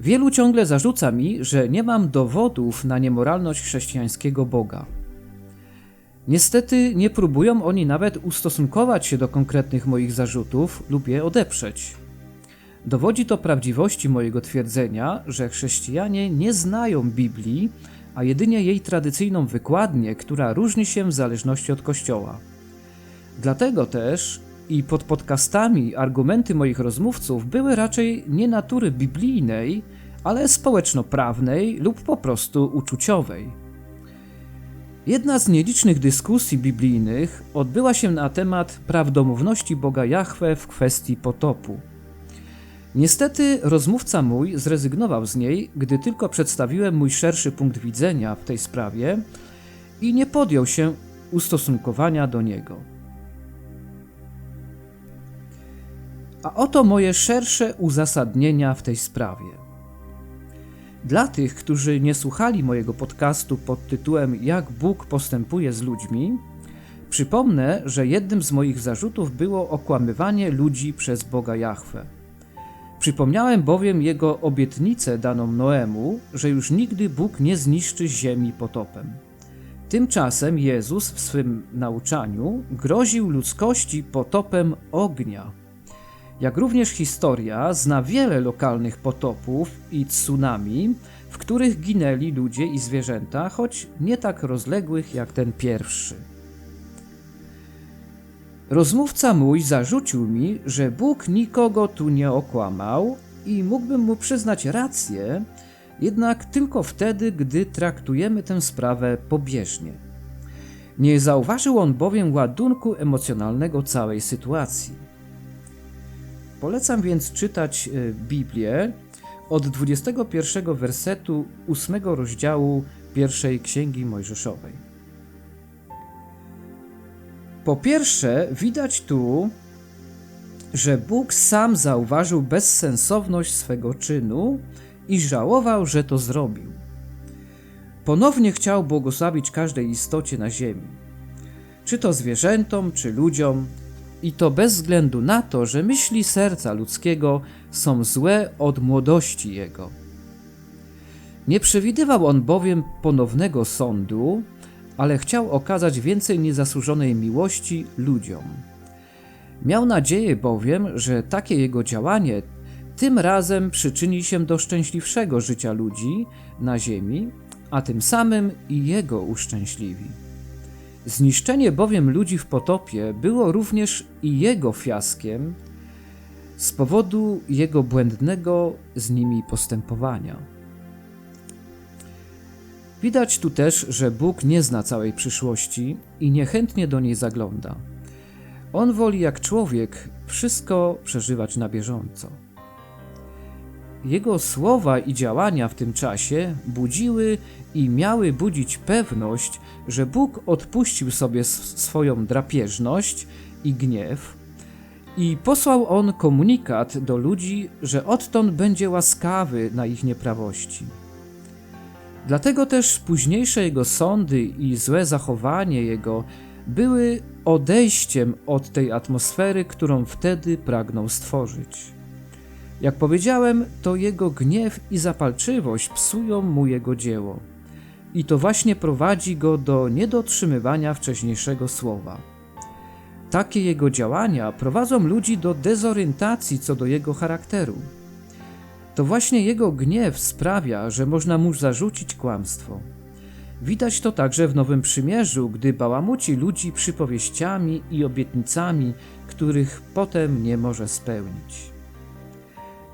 Wielu ciągle zarzuca mi, że nie mam dowodów na niemoralność chrześcijańskiego Boga. Niestety nie próbują oni nawet ustosunkować się do konkretnych moich zarzutów lub je odeprzeć. Dowodzi to prawdziwości mojego twierdzenia, że chrześcijanie nie znają Biblii, a jedynie jej tradycyjną wykładnię, która różni się w zależności od kościoła. Dlatego też i pod podcastami argumenty moich rozmówców były raczej nie natury biblijnej, ale społeczno-prawnej lub po prostu uczuciowej. Jedna z nielicznych dyskusji biblijnych odbyła się na temat prawdomówności Boga Jahwe w kwestii potopu. Niestety rozmówca mój zrezygnował z niej, gdy tylko przedstawiłem mój szerszy punkt widzenia w tej sprawie i nie podjął się ustosunkowania do niego. A oto moje szersze uzasadnienia w tej sprawie. Dla tych, którzy nie słuchali mojego podcastu pod tytułem Jak Bóg postępuje z ludźmi, przypomnę, że jednym z moich zarzutów było okłamywanie ludzi przez Boga Jahwe. Przypomniałem bowiem jego obietnicę daną Noemu, że już nigdy Bóg nie zniszczy ziemi potopem. Tymczasem Jezus w swym nauczaniu groził ludzkości potopem ognia. Jak również historia zna wiele lokalnych potopów i tsunami, w których ginęli ludzie i zwierzęta, choć nie tak rozległych jak ten pierwszy. Rozmówca mój zarzucił mi, że Bóg nikogo tu nie okłamał i mógłbym mu przyznać rację, jednak tylko wtedy, gdy traktujemy tę sprawę pobieżnie. Nie zauważył on bowiem ładunku emocjonalnego całej sytuacji. Polecam więc czytać e, Biblię od 21 wersetu 8 rozdziału pierwszej Księgi Mojżeszowej. Po pierwsze, widać tu, że Bóg sam zauważył bezsensowność swego czynu i żałował, że to zrobił. Ponownie chciał błogosławić każdej istocie na ziemi, czy to zwierzętom, czy ludziom, i to bez względu na to, że myśli serca ludzkiego są złe od młodości jego. Nie przewidywał on bowiem ponownego sądu, ale chciał okazać więcej niezasłużonej miłości ludziom. Miał nadzieję bowiem, że takie jego działanie tym razem przyczyni się do szczęśliwszego życia ludzi na ziemi, a tym samym i jego uszczęśliwi. Zniszczenie bowiem ludzi w potopie było również i jego fiaskiem z powodu jego błędnego z nimi postępowania. Widać tu też, że Bóg nie zna całej przyszłości i niechętnie do niej zagląda. On woli jak człowiek wszystko przeżywać na bieżąco. Jego słowa i działania w tym czasie budziły i miały budzić pewność, że Bóg odpuścił sobie swoją drapieżność i gniew i posłał on komunikat do ludzi, że odtąd będzie łaskawy na ich nieprawości. Dlatego też późniejsze jego sądy i złe zachowanie jego były odejściem od tej atmosfery, którą wtedy pragnął stworzyć. Jak powiedziałem, to jego gniew i zapalczywość psują mu jego dzieło. I to właśnie prowadzi go do niedotrzymywania wcześniejszego słowa. Takie jego działania prowadzą ludzi do dezorientacji co do jego charakteru. To właśnie jego gniew sprawia, że można mu zarzucić kłamstwo. Widać to także w Nowym Przymierzu, gdy bałamuci ludzi przypowieściami i obietnicami, których potem nie może spełnić.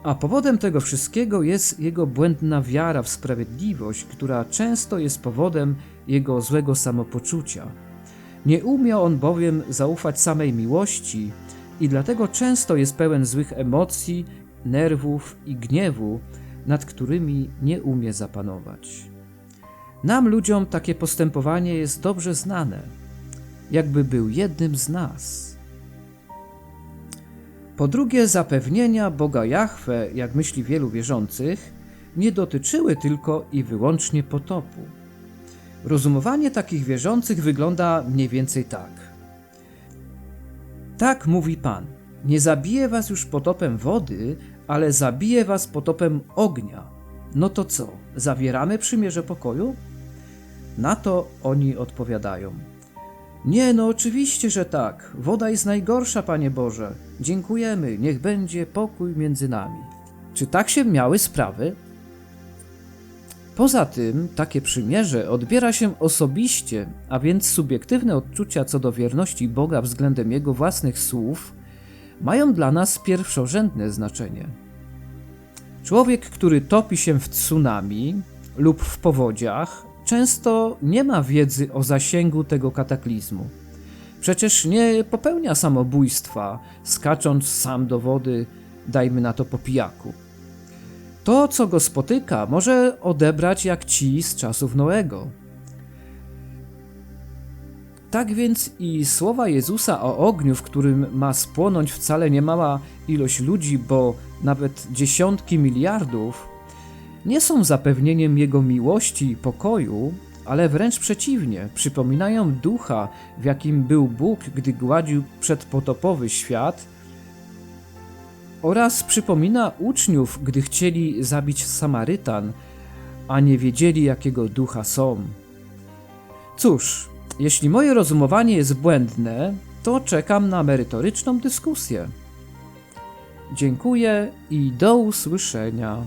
A powodem tego wszystkiego jest jego błędna wiara w sprawiedliwość, która często jest powodem jego złego samopoczucia. Nie umie on bowiem zaufać samej miłości i dlatego często jest pełen złych emocji nerwów i gniewu, nad którymi nie umie zapanować. Nam, ludziom, takie postępowanie jest dobrze znane, jakby był jednym z nas. Po drugie, zapewnienia Boga Jahwe, jak myśli wielu wierzących, nie dotyczyły tylko i wyłącznie potopu. Rozumowanie takich wierzących wygląda mniej więcej tak. Tak mówi Pan. Nie zabije was już potopem wody, ale zabije was potopem ognia. No to co, zawieramy przymierze pokoju? Na to oni odpowiadają: Nie, no oczywiście, że tak. Woda jest najgorsza, Panie Boże. Dziękujemy, niech będzie pokój między nami. Czy tak się miały sprawy? Poza tym, takie przymierze odbiera się osobiście, a więc subiektywne odczucia co do wierności Boga względem Jego własnych słów mają dla nas pierwszorzędne znaczenie. Człowiek, który topi się w tsunami lub w powodziach, często nie ma wiedzy o zasięgu tego kataklizmu. Przecież nie popełnia samobójstwa, skacząc sam do wody, dajmy na to po pijaku. To, co go spotyka, może odebrać jak ci z czasów Noego. Tak więc i słowa Jezusa o ogniu, w którym ma spłonąć wcale nie mała ilość ludzi, bo nawet dziesiątki miliardów, nie są zapewnieniem Jego miłości i pokoju, ale wręcz przeciwnie, przypominają ducha, w jakim był Bóg, gdy gładził przedpotopowy świat, oraz przypomina uczniów, gdy chcieli zabić Samarytan, a nie wiedzieli, jakiego ducha są. Cóż, jeśli moje rozumowanie jest błędne, to czekam na merytoryczną dyskusję. Dziękuję i do usłyszenia.